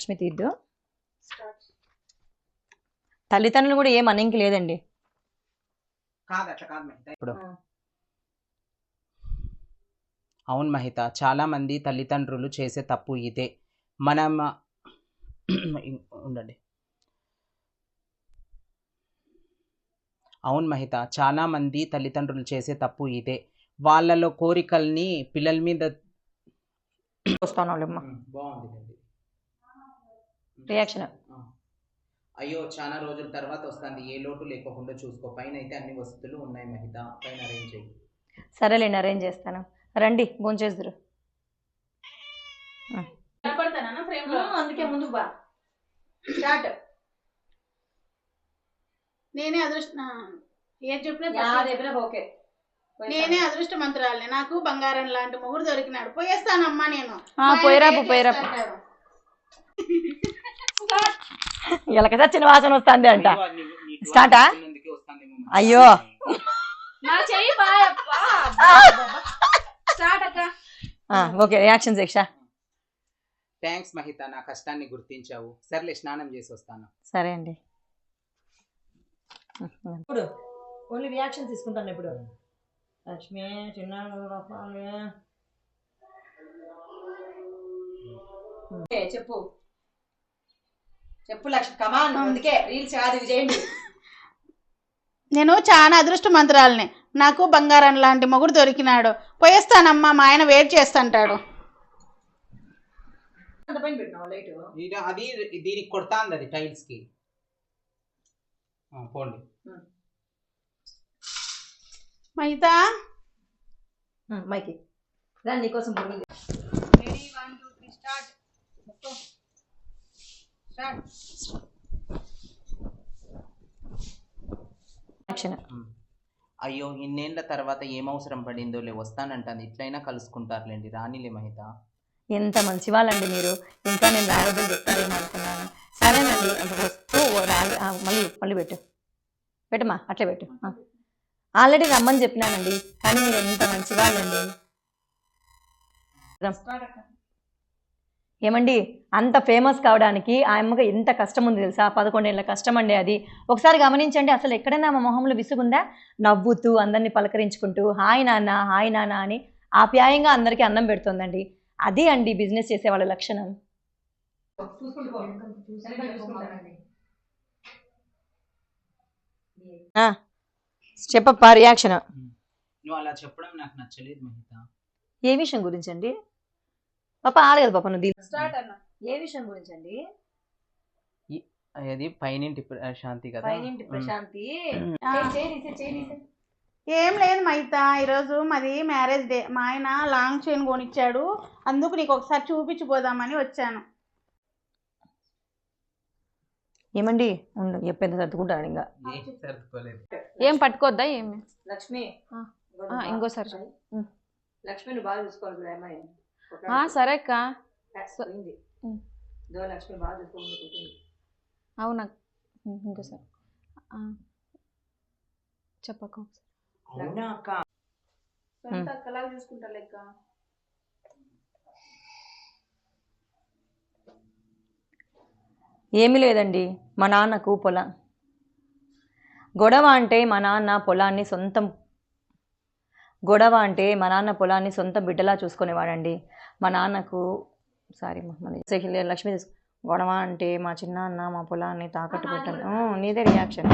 లక్ష్మి తీద్దు తల్లిదండ్రులు కూడా ఏం అనంకి లేదండి. ఇప్పుడు. అవును మహిత చాలా మంది తల్లిదండ్రులు చేసే తప్పు ఇదే. మనం ఉండండి. అవును మహిత చాలా మంది తల్లిదండ్రులు చేసే తప్పు ఇదే. వాళ్ళలో కోరికల్ని పిల్లల మీద వస్తాను బాగుంది రియాక్షన్. అయ్యో చాలా రోజుల తర్వాత వస్తుంది. ఏ లోటు లేకుండా చూసుకో. పైన అయితే అన్ని వసతులు ఉన్నాయి మహిత. పైన అరేంజ్ చేయి సరేలేండి అరేంజ్ చేస్తాను. రండి భోంచేద్దరు కనపడతానా ఫ్రేమ్లో అందుకే ముందుకు బా. స్టార్ట్. నేనే అదృష్ట ఏది చెప్పినా ఓకే. నేనే అదృష్టమంతురాలి నాకు బంగారం లాంటి మొగుడు దొరికినాడు. పోయేస్తానమ్మా నేను. ఆ, పోయిరాపు, పోయిరాపు. ఇలాగ చచ్చిన వాసన వస్తుంది అంట? అయ్యో. స్టార్ట్? ఆ, ఓకే రియాక్షన్ శిక్ష థ్యాంక్స్ మహిత. నా కష్టాన్ని గుర్తించావు. సర్లే స్నానం చేసి వస్తాను. సరే అండి. ఇప్పుడు ఓన్లీ రియాక్షన్ తీసుకుంటాను ఇప్పుడు. లక్ష్మి చిన్న చెప్పు. చెప్పు లక్ష్మి. కమాన్ అందుకే రీల్స్ కాదు ఇవి చేయండి. నేను చాలా అదృష్టమంతురాలిని నాకు బంగారం లాంటి మొగుడు దొరికినాడు. పోయేస్తానమ్మా మా ఆయన వెయిట్ చేస్తుంటాడు. అంత పైన పెట్టినావు లైట్? ఇది అది దీనికి కొడతాంది అది టైల్స్కి. పోండి. మహిత మైకి. రా నీకోసం ఉమ్. అయ్యో ఇన్నేళ్ళ తర్వాత ఏం అవసరం పడిందో లే వస్తానంటాను ఇట్లయినా కలుసుకుంటారులేండి. రానిలే మహిత. ఎంత మంచి వాళ్ళండి మీరు. ఇంకా నేను రాయొద్దని చెప్తారేమో అనుకున్నాను సరేనండి. వస్తూ మళ్ళీ మళ్ళీ పెట్టు. పెట్టమ్మా అట్లే పెట్టు. ఆల్రెడీ రమ్మని చెప్పినానండి. కానీ మీరు ఎంత మంచి వాళ్ళండి. ఏమండి? అంత ఫేమస్ కావడానికి ఆ అమ్మకి ఎంత కష్టం ఉంది తెలుసా? పదకొండేళ్ళ కష్టం అండి అది. ఒకసారి గమనించండి అసలు ఎక్కడైనా మా మొహంలో విసుగుందా? నవ్వుతూ అందరినీ పలకరించుకుంటూ హాయ్ నాన్న హాయ్ నాన్న అని ఆప్యాయంగా అందరికీ అన్నం పెడుతుందండి. అది అండి బిజినెస్ చేసే వాళ్ళ లక్షణం. ఆ, చెప్పప్పా రియాక్షన్ నువ్వు అలా చెప్పడం నాకు నచ్చలేదు మహిత. ఏ విషయం గురించి అండి పాప ఆడగదు పాప నువ్వు దీని- స్టార్ట్ అన్న. ఏ విషయం గురించి అండి అది పైనింటి శాంతి కదా? పైనింటి. ప్రశాంతి. ఏం లేదు మహిత ఈరోజు మాది మ్యారేజ్ డే. మా ఆయన లాంగ్ చైన్ కొనిచ్చాడు. అందుకు నీకు ఒకసారి చూపించిపోదామని వచ్చాను. ఏమండి? ఉండు చెప్పేది సర్దుకుంటాను ఇంకా. ఏం పట్టుకోద్దా ఏమి? లక్ష్మి. ఇంకోసారి చెప్పు. ఉం. లక్ష్మి. నువ్వు బాగా చూసుకోవాలి సరే అక్క. అవునా? ఇంకోసారి. చెప్పక్క ఒకసారి. చూసుకుంటా లెక్క. ఏమీ లేదండి. మా నాన్నకు పొలం గొడవ అంటే మా నాన్న పొలాన్ని సొంతం గొడవ అంటే మా నాన్న పొలాన్ని సొంత బిడ్డలా చూసుకునేవాడండి. మా నాన్నకు సారీ మహమ్మద్ లక్ష్మీ గొడవ అంటే మా చిన్నాన్న మా పొలాన్ని తాకట్టు పెట్టాను నీదే రియాక్షన్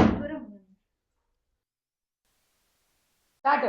స్టార్ట్